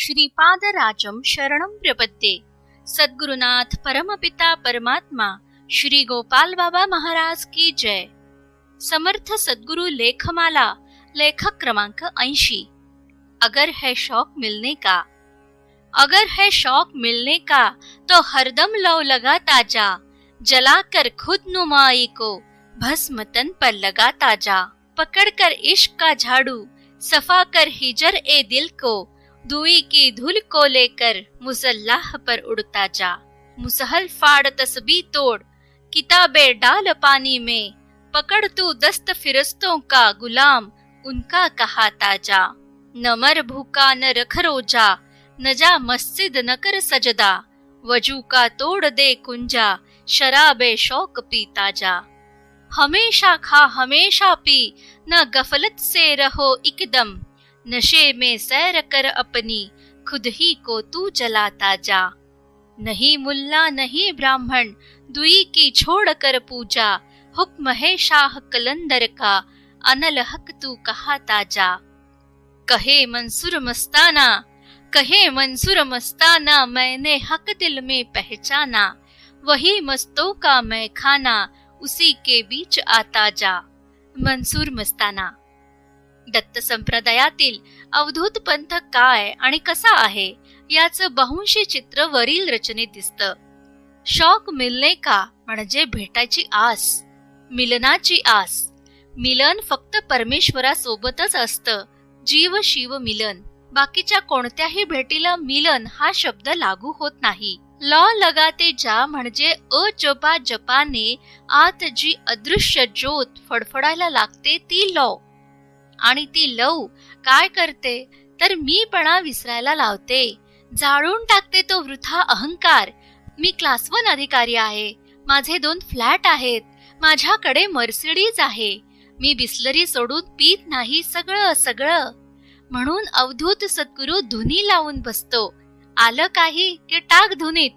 श्रीपादराजं शरणं प्रपद्ये सद्गुरुनाथ परमपिता परमात्मा श्री गोपाल बाबा महाराज की जय। समर्थ सद्गुरु लेखमाला, लेखक क्रमांक ऐंशी। अगर है शौक मिलने का। अगर है शौक मिलने का तो हरदम लो लगाता जा जलाकर खुद नुमाई को, भस्म तन पर लगाता जा पकड़कर इश्क का झाड़ू सफ़ा कर हिजर ए दिल को दुई की धुल को लेकर मुसल्लाह पर उड़ता जा। मुसहल फाड़ तस्बी तोड़, किताबे डाल पानी में। पकड़ तू दस्त फिरस्तों का गुलाम, उनका कहा ताज़ा। न मर भूखा, न रख रोजा, न जा मस्जिद, न कर सजदा। वज़ू का तोड़ दे कुंजा, शराबे शौक पीता जा। हमेशा खा, हमेशा पी, न गफलत से रहो एकदम नशे में सैर कर अपनी, खुद ही को तू जलाता जा। नहीं मुल्ला, नहीं ब्राह्मण, दुई की छोड़ कर पूजा। हुक्म है शाह कलंदर का, अनल हक तू कहा ताज़ा कहे मंसूर मस्ताना, कहे मंसूर मस्ताना, मैंने हक दिल में पहचाना। वही मस्तों का मैं खाना, उसी के बीच आता जा। मंसूर मस्ताना। दत्त संप्रदायातील अवधूत पंथ काय आणि कसा आहे याचं बहुंशी चित्र वरील रचनेत दिसतं. शौक मिलने का म्हणजे भेटायची आस मिलनाची आस. मिलन फक्त परमेश्वरासोबतच असतं जीव शिव मिलन. बाकीच्या कोणत्याही भेटीला मिलन हा शब्द लागू होत नाही. लॉ लगाते जा म्हणजे अजपा जपाने आत जी अदृश्य ज्योत फडफडायला लागते ती लॉ. आणि ती लव काय करते? तर मीपणा विसरायला लावते. जाळून टाकते तो वृथा अहंकार. मी क्लास वन अधिकारी आहे. माझे दोन फ्लॅट आहेत. माझ्याकडे मर्सिडीज आहे. मी बिस्लरी सोडून पीत नाही सगळं सगळं. म्हणून अवधूत सद्गुरु धुनी लावून बसतो. आलं काही की टाक धुनीत.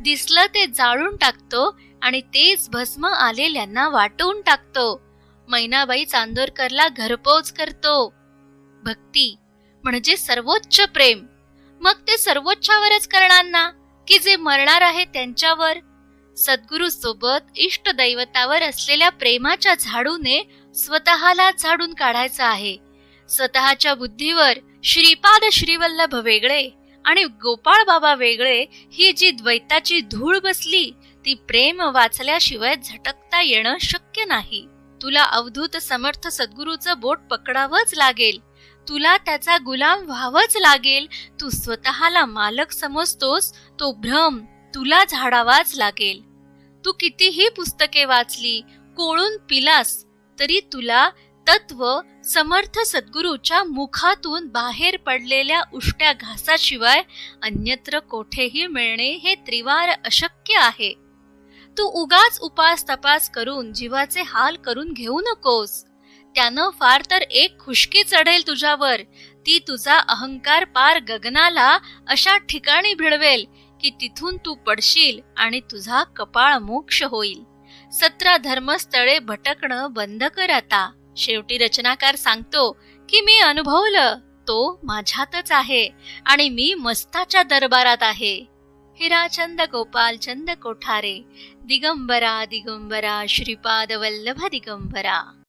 दिसलं ते जाळून टाकतो आणि तेच भस्म आलेल्यांना वाटून टाकतो. मैनाबाई चांदोरकरला घरपोच करतो. भक्ती म्हणजे सर्वोच्च प्रेम. मग ते सर्वोच्चावरच करणार ना की जे मरणार आहे त्यांच्यावर? सद्गुरु सोबत इष्ट दैवतावर असलेल्या प्रेमाच्या झाडूने स्वतःला झाडून काढायचं आहे. स्वतःच्या बुद्धीवर श्रीपाद श्रीवल्लभ वेगळे आणि गोपाळ बाबा वेगळे ही जी द्वैताची धूळ बसली ती प्रेम वाचल्याशिवाय झटकता येणं शक्य नाही. तुला अवधूत समर्थ सद्गुरूचं बोट पकडावंच लागेल. तुला त्याचा गुलाम व्हावंच लागेल. तू स्वतःला मालक समजतोस तो भ्रम तुला झाडावाच लागेल. तू कितीही पुस्तके वाचली कोळून पिलास तरी तुला तत्व समर्थ सद्गुरूच्या मुखातून बाहेर पडलेल्या उष्ट्या घासाशिवाय अन्यत्र कोठेही मिळणे हे त्रिवार अशक्य आहे. तू उगाच उपास तपास करून जीवाचे हाल करून घेऊ नकोस. त्यानं फार तर एक खुशकी चढेल तुझ्यावर. ती तुझा अहंकार पार गगनाला अशा ठिकाणी भिडवेल की तिथून तू पडशील आणि तुझा कपाळ मोक्ष होईल. सतरा धर्मस्थळे भटकणं बंद कर आता. शेवटी रचनाकार सांगतो की मी अनुभवलं तो माझ्यातच आहे आणि मी मस्ताच्या दरबारात आहे. ಹಿರಾಚಂದ ಗೋಪಾಲ್ ಚಂದ ಕೊಠಾರೆ. ದಿಗಂಬರ ದಿಗಂಬರ ಶ್ರೀಪಾದವಲ್ಲಭ ದಿಗಂಬರ.